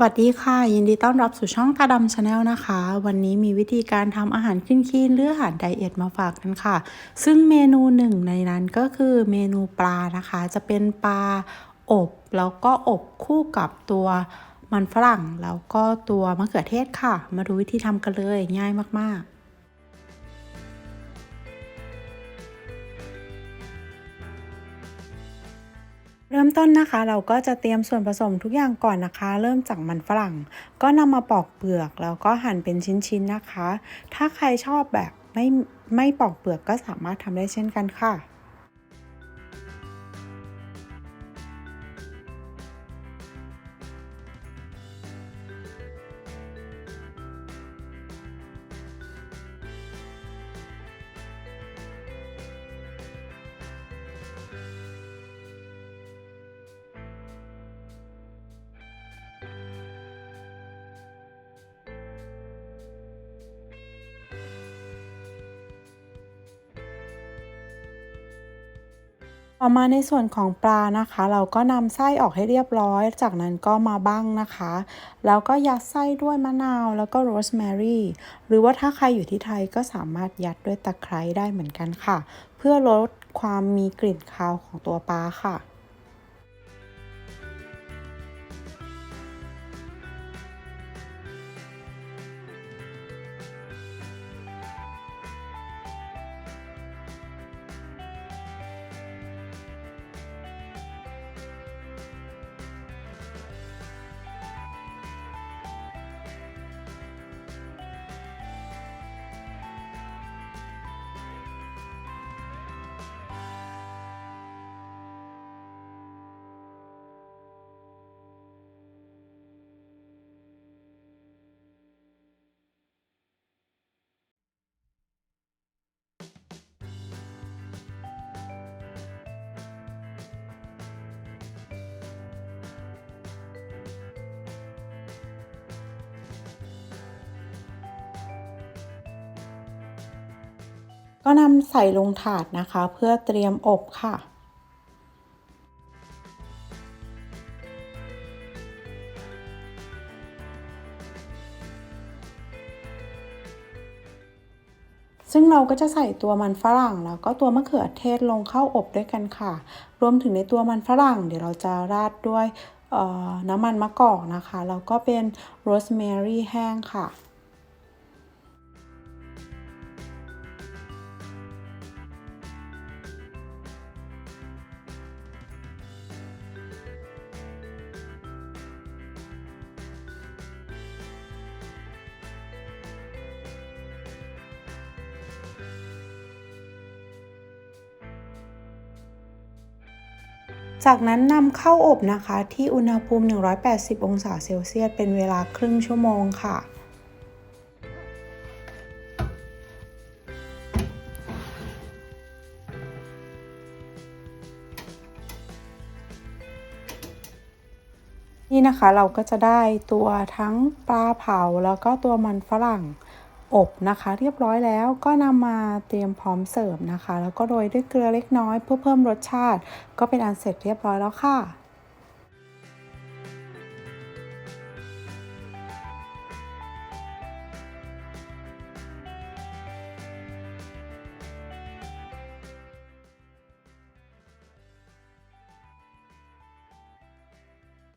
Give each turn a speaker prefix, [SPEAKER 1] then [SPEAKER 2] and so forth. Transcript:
[SPEAKER 1] สวัสดีค่ะ ยินดีต้อนรับสู่ช่องตาดำชาแนลนะคะ วันนี้มีวิธีการทำอาหารคลีนๆหรืออาหารไดเอทมาฝากกันค่ะ ซึ่งเมนูหนึ่งในนั้นก็คือเมนูปลานะคะ จะเป็นปลาอบ แล้วก็อบคู่กับตัวมันฝรั่ง แล้วก็ตัวมะเขือเทศค่ะ มาดูวิธีทำกันเลยง่ายมากๆ เริ่มต้นนะคะเราก็จะเตรียมส่วนผสมทุกอย่างก่อนนะคะ เริ่มจากมันฝรั่ง ก็นำมาปอกเปลือกแล้วก็หั่นเป็นชิ้นๆนะคะ ถ้าใครชอบแบบไม่ไม่ปอกเปลือกก็สามารถทำได้เช่นกันค่ะ ต่อมาในส่วนของปลานะคะ เราก็นำไส้ออกให้เรียบร้อย จากนั้นก็มาบ้างนะคะ แล้วก็ยัดไส้ด้วยมะนาวแล้วก็โรสแมรี่หรือว่าถ้าใครอยู่ที่ไทยก็สามารถยัดด้วยตะไคร้ได้เหมือนกันค่ะ เพื่อลดความมีกลิ่นคาวของตัวปลาค่ะ ก็นำใส่ลงถาดนะคะ เพื่อเตรียมอบค่ะ ซึ่งเราก็จะใส่ตัวมันฝรั่งแล้วก็ตัวมะเขือเทศลงเข้าอบด้วยกันค่ะ รวมถึงในตัวมันฝรั่ง เดี๋ยวเราจะราดด้วยน้ำมันมะกอกนะคะ แล้วก็เป็นโรสแมรี่แห้งค่ะ จากนั้นนำเข้าอบนะคะที่อุณหภูมิ 180 องศาเซลเซียส เป็นเวลาครึ่งชั่วโมงค่ะ นี่นะคะเราก็จะได้ตัวทั้งปลาเผาแล้วก็ตัวมันฝรั่ง อบนะคะเรียบร้อยแล้วก็นำมาเตรียมพร้อมเสิร์ฟนะคะ แล้วก็โรยด้วยเกลือเล็กน้อยเพื่อเพิ่มรสชาติ ก็เป็นอันเสร็จเรียบร้อยแล้วค่ะ